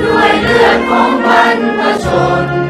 ด้วยเลือดของบรรพชน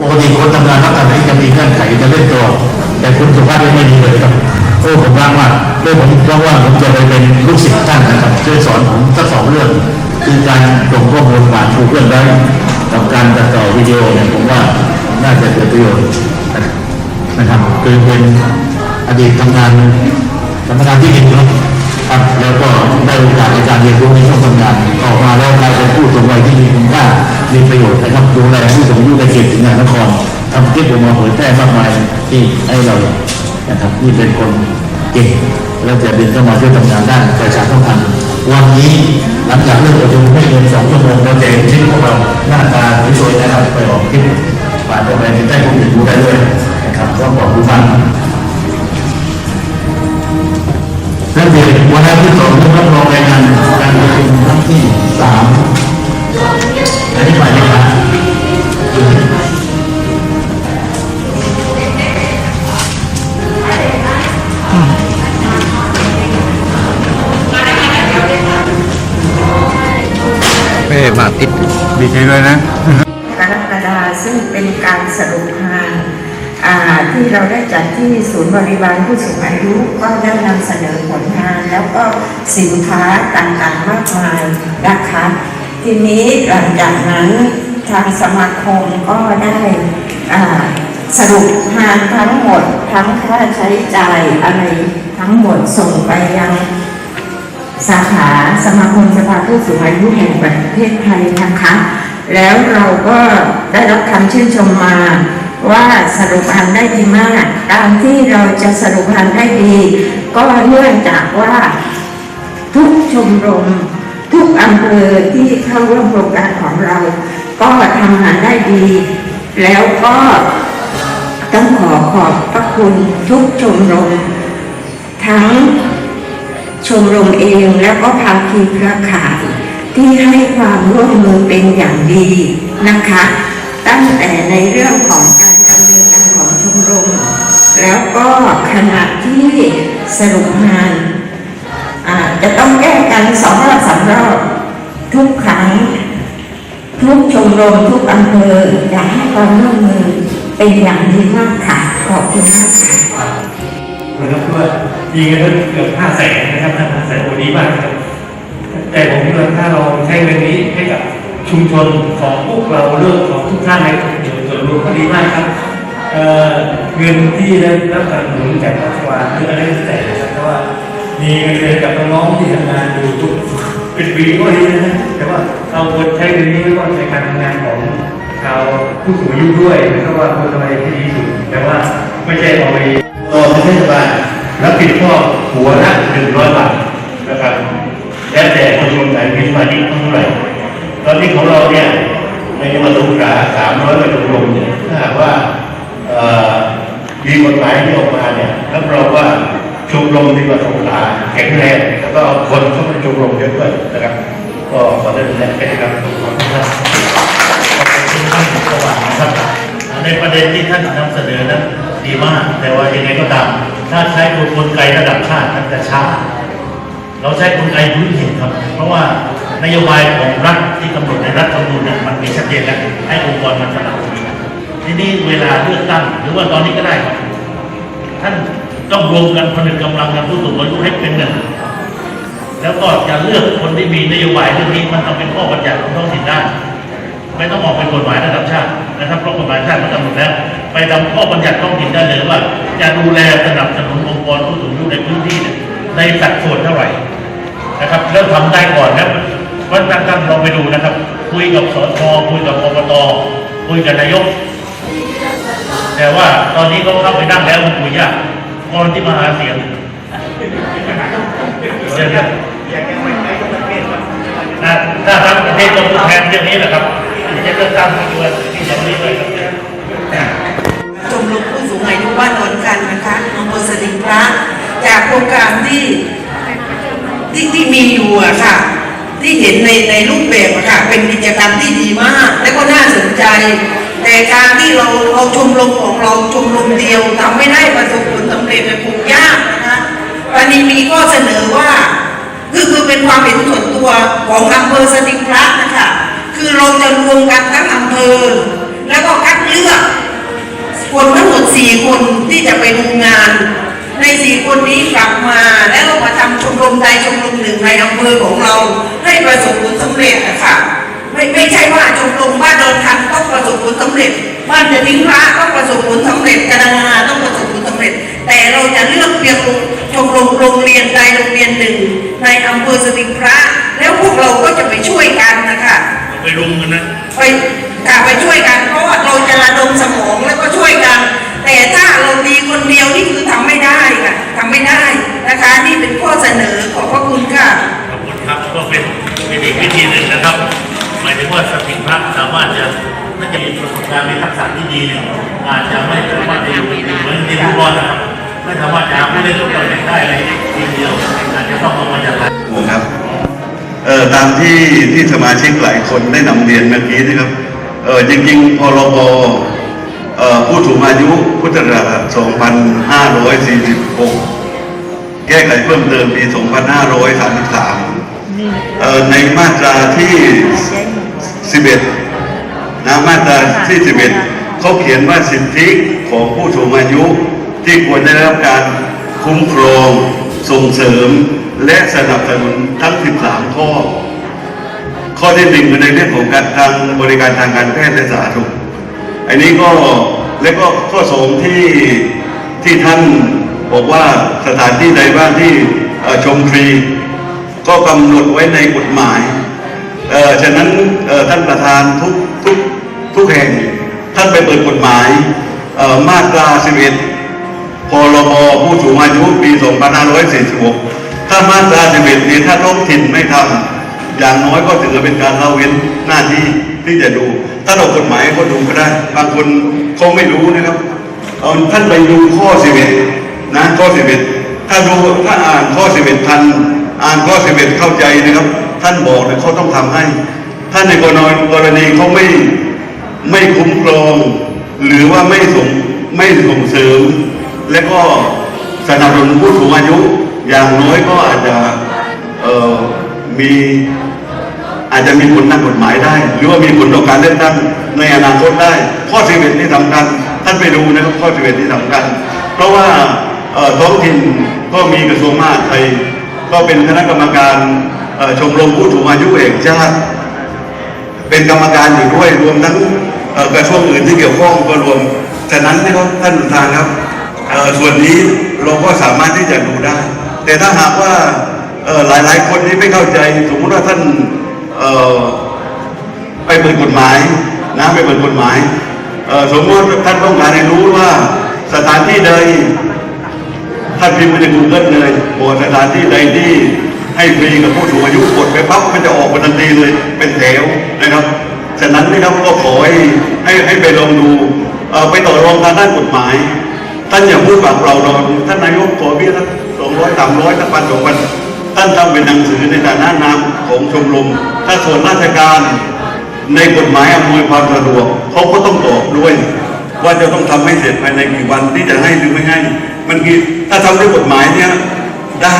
ปกติคนทำงานรับการนี้จะมีเงื่อนไขจะเล่นตัว แต่คุณสุภาพไม่มีเลยครับโอ้ผมว่างมากเรื่องผมว่างๆผมจะไปเป็นลูกศิษย์ท่านนะครับช่วยสอนผมสักสองเรื่อง คือการส่งข้อมูลผ่านทูเพื่อนได้กับการตัดต่อวิดีโอเนี่ยผมว่าน่าจะเกิดประโยชน์นะครับคือเป็นอดีตทำงานทำงานที่ดินเนาะ ครับ แล้วก็ได้โอกาสในการเรียนรู้ในช่วงทำงานออกมาแล้วกลายเป็นผู้สูงวัยที่มีคุณค่ามีประโยชน์นะครับดูแลผู้สูงอายุในเขตถึงงานนครทำคลิปออกมาเผยแพร่มากมายที่ให้เรานะครับนี่เป็นคนเก่งแล้วจะเดินเข้ามาช่วยทำงานด้านประชาสัมพันธ์วันนี้หลังจากเลิกประชุมไม่เกินสองชั่วโมงเราจะเห็นคลิปของเราหน้าตาสวยๆนะครับไปออกคลิปฝากไปในใต้คอมเมนดูได้เลยนะครับก็ขอบคุณมาก วันองวันที่ที่สองที่รับรองรายงานการประชุมครั้งที่สามอันนี้หมายเลขอะไรไม่มาติดดีใจด้วยนะกรกฎาซึ่งเป็นการสรุป ที่เราได้จัดที่ศูนย์บริบาลผู้สูงอายุก็ได้นำเสนอผลงาน แล้วก็สินค้าต่างๆมากมายนะคะทีนี้หลังจากนั้นทางสมาคมก็ได้สรุปงานทั้งหมดทั้งค่าใช้จ่ายอะไรทั้งหมดส่งไปยังสาขาสมาคมสภาผู้สูงอายุแห่งประเทศไทยนะคะ แล้วเราก็ได้รับคำชื่นชมมา ว่าสรุปงานได้ดีมาก การที่เราจะสรุปงานได้ดี ก็เนื่องจากว่าทุกชมรม ทุกอำเภอที่เข้าร่วมโครงการของเรา ก็ทำงานได้ดี แล้วก็ต้องขอขอบพระคุณทุกชมรม ทั้งชมรมเองแล้วก็ภาคีเครือข่ายที่ให้ความร่วมมือเป็นอย่างดีนะคะ ตั้งแต่ในเรื่องของการดำเนินการของชมรม แล้วก็ขณะที่สรุปงานจะต้องแก้กันสองรอบสามรอบทุกครั้ง ทุกชมรมทุกอำเภออยากให้ความร่วมมือเป็นอย่างดีมากค่ะขอบคุณมากค่ะนะครับว่ายิงกันเกือบห้าแสนนะครับห้าแสนโอ้ดีมากครับแต่ผมคิดว่าถ้าเราใช้เงินนี้ให้กับ ชุมชนของพวกเราเรื่องของทุกท่านในส่วนรวมก็ดีมากครับเงินที่ได้รับการหนุนจากรัฐบาลหรืออะไรก็แต่นะครับว่ามีเงินเดือนกับน้องที่ทำงานอยู่ทุกเป็นปีก็ดีนะแต่ว่าเราควรใช้เงินนี้ก็ในการทำงานของชาวผู้สูงอายุด้วยนะครับว่าควรทำอะไรให้ดีสุดแต่ว่าไม่ใช่เอาไปต่อเทศบาลรับผิดชอบหัวละหนึ่งร้อยบาทนะครับแล้วแต่คนชมไหนมีสมาชิกเท่าไหร่ ตอนนี้ของเราเนี่ยในจังหวัดสงขลาสามร้อยกว่าชมรมเนี่ยถ้าหากว่าเอ่อมีกฎหมายที่ออกมาเนี่ยรับรองว่าชมรมที่จังหวัดสงขลาแข็งแรงแล้วก็คนเข้ามาชมรมเยอะด้วยนะครับ ก็ขอได้แนะนครับขอบคุณครับขอบคุณท่านสว่างนะครับในประเด็นที่ท่านนำเสนอนั้นดีมาก แต่ว่ายังไงก็ตามถ้าใช้กลไกระดับชาติมันจะช้าเราใช้กลไกพื้นถิ่นครับ เพราะว่า นโยบายของรัฐที่กำหนดในรัฐธรรมนูญเนี่ยมันมีชัดเจนแล้วให้องค์กรมันสนับสนุนทีนี้เวลาเลือกตั้งหรือว่าตอนนี้ก็ได้ครับท่านต้องรวมกันผนึกกำลังกันผู้สูงอายุให้เป็นหนึ่งแล้วก็จะเลือกคนที่มีนโยบายเรื่องนี้มันต้องเป็นข้อบัญญัติของท้องถิ่นได้ ไม่ต้องออกเป็นกฎหมายระดับชาตินะครับเพราะกฎหมายชาติมันกำหนดแล้ว ไปทำข้อบัญญัติท้องถิ่นได้เลยว่า จะดูแลสนับสนุนองค์กรผู้สูงอายุในพื้นที่นี่ยในสัดส่วนเท่าไหร่นะครับแล้วทำได้ก่อนนะ วันนั้นท่านลองไปดูนะครับ คุยกับสชคุยกับอบตคุยกับนายก แต่ว่าตอนนี้เขาเข้าไปนั่งแล้วมันคุยยากตอนที่มาหาเสียงเดี๋ยวนะนะถ้าทั้งประเทศต้องแทนเรื่องนี้แหละครับจะเลือกตั้งด้วยที่ตรงนี้ด้วยครับชมรมผู้สูงอายุบ้านนนกันนะคะอำเภอสดิงพระจากโครงการที่ที่ที่มีอยู่อะค่ะ ที่เห็นในในรูปแบบอะค่ะเป็นกิจกรรมที่ดีมาก และก็น่าสนใจ แต่การที่เราเราชมรมของเราชมรมเดียวทำไม่ได้ประสบผลสำเร็จเป็นคงยากนะคะวันนี้มีข้อเสนอว่าคือคือเป็นความเห็นส่วนตัวของอำเภอสติงพระนะคะคือเราจะรวมกันทั้งอำเภอ แล้วก็คัดเลือก คนทั้งหมดสี่คนที่จะไปดูงาน ในสี่คนนี้กลับมาแล้วเรามาทำชมรมใดชมรมหนึ่งในอำเภอของเราให้ประสบผลสำเร็จนะคะไม่ไม่ใช่ว่าชมรมบ้านโดนทันต้องประสบผลสำเร็จบ้านจะทิ้งพระต้องประสบผลสำเร็จกระดาต้องประสบผลสำเร็จ แต่เราจะเลือกเพียงชมรมโรงเรียนใดโรงเรียนหนึ่ง ในอำเภอสติงพระ แล้วพวกเราก็จะไปช่วยกันนะคะไปรุมกันนะไปกลับไปช่วยกันเพราะว่าเราจะระดมสมองแล้วก็ช่วยกัน แต่ถ้าเราดีคนเดียวนี่คือทำไม่ได้ค่ะทำ ไม่ได้นะคะ นี่เป็นข้อเสนอขอบพระคุณค่ะขอบคุณครับก็เป็นเป็นอีกวิธีหนึ่งนะครับ หมายถึงว่าสติพักสามารถจะน่าจะมีประสบการณ์มีทักษะที่ดีเนี่ยอาจจะไม่สามารถจะอยู่เหมือนทีมฟุตบอลนะครับไม่สามารถจะหาผู้เล่นทุกคนได้ในทีมเดียวอาจจะต้องเอามาจากหลายครับเอ่อตามที่ที่สมาชิกหลายคนได้นำเรียนเมื่อกี้นะครับเออจริงๆพรบเอ่อผู้สูงอายุพุทธศักราช2546 แก้ไขเพิ่มเติมปี 2533เอ่อในมาตราที่ 11 นะมาตราที่ 11 เขาเขียนว่าสิทธิของผู้สูงอายุ ที่ควรได้รับการคุ้มครองส่งเสริมและสนับสนุนทั้ง 13 ข้อ ข้อที่หนึ่งคือในเรื่องของการทางบริการทางการแพทย์และสาธารณสุข อันนี้ก็และก็ข้อสองที่ที่ท่าน บอกว่าสถานที่ใดบ้างที่ชมฟรี ก็กำหนดไว้ในกฎหมายเอ่อฉะนั้นท่านประธานทุกทุกทุกแห่ง ท่านไปเปิดกฎหมายมาตรา 11 พรบผู้สูงอายุปี 2546 ถ้ามาตรา 11 นี้ถ้าท้องถิ่นไม่ทำอย่างน้อยก็ถือว่าเป็นการละเว้นหน้าที่ที่จะดูถ้าเรากฎหมายก็ดูก็ได้ บางคนเขาไม่รู้นะครับเอาท่านไปดูข้อ 11 นะข้อ11ถ้าดูถ้าอ่านข้อ11ทันอ่านข้อ11เข้าใจนะครับ ท่านบอกเลยเขาต้องทำให้ ถ้าในกรณีกรณีเขาไม่ไม่คุ้มครอง หรือว่าไม่ส่งไม่ส่งเสริม และก็สนับสนุนผู้สูงอายุ อย่างน้อยก็อาจจะเอ่อมีอาจจะมีผลทางกฎหมายได้ หรือว่ามีผลต่อการเลือกตั้งในอนาคตได้ ข้อสิบเอ็ดที่สำคัญท่านไปดูนะครับข้อสิบเอ็ดที่สำคัญเพราะว่า ท้องถิ่นก็มีกระทรวงมหาดไทย ก็เป็นคณะกรรมการชมรมผู้สูงอายุแห่งชาติ เป็นกรรมการอยู่ด้วยรวมทั้งกระทรวงอื่นที่เกี่ยวข้องก็รวมฉะนั้นนะครับท่านประธานครับส่วนนี้เราก็สามารถที่จะดูได้ แต่ถ้าหากว่าหลายๆ คนที่ไม่เข้าใจสมมติว่าท่านไปเปิดกฎหมายนะไปเปิดกฎหมายสมมติท่านต้องการให้รู้ว่าสถานที่ใด ท่านพิมพ์ไปใน Google เลยบอกสถานที่ใดที่ให้ฟรีกับผู้สูงอายุกดไปปั๊บมันจะออกมาทันทีเลยเป็นแถวนะครับฉะนั้นนะครับก็ขอให้ให้ให้ไปลองดูเอ่อไปต่อรองทางด้านกฎหมาย ท่านอย่าพูดแบบเราเราท่านนายกขอเบี้ยสักสองร้อยสามร้อยสักพันสองพันท่านทำเป็นหนังสือในฐานะนามของชมรม ถ้าส่วนราชการในกฎหมายอำนวยความสะดวกเขาก็ต้องตอบด้วย ว่าจะต้องทำให้เสร็จภายในกี่วันที่จะให้หรือไม่ให้ มันคือถ้าทำด้วยกฎหมายเนี่ยได้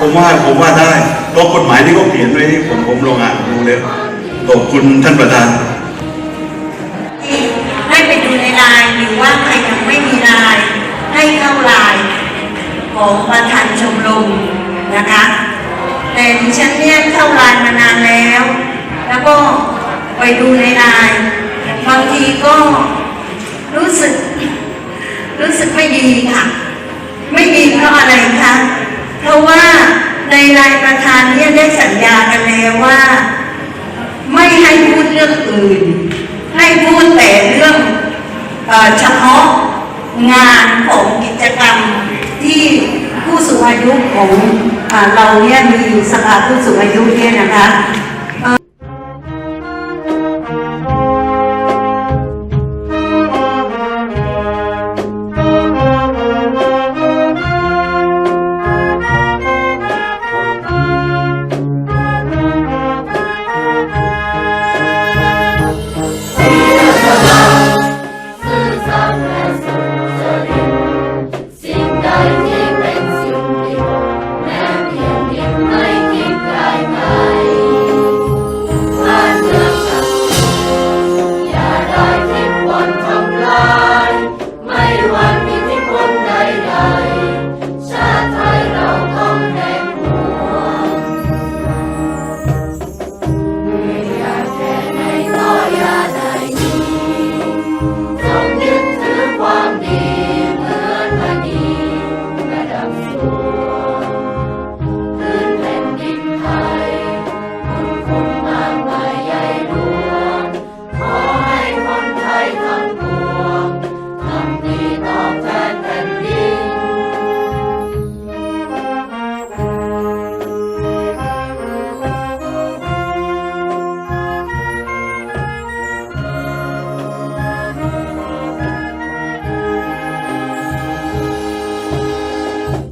ผมว่าผมว่าได้เพราะกฎหมายที่เขาเขียนไว้นี่ผมผมลองอ่านดูแล้วขอบคุณท่านประธานให้ไปดูในไลน์หรือว่าใครยังไม่มีไลน์ให้เข้าไลน์ของประธานชมรมนะคะ แต่ดิฉันเนี่ยเข้าไลน์มานานแล้ว แล้วก็ไปดูในไลน์บางทีก็รู้สึกรู้สึกไม่ดีค่ะ ไม่ดีเพราะอะไรคะเพราะว่าในรายประธานเนี่ยได้สัญญากันแล้วว่า ไม่ให้พูดเรื่องอื่น ให้พูดแต่เรื่องเฉพาะงานของกิจกรรมที่ผู้สูงอายุของอเราเนี่ยมีสภาผู้สูงอายุเนี่ยนะคะ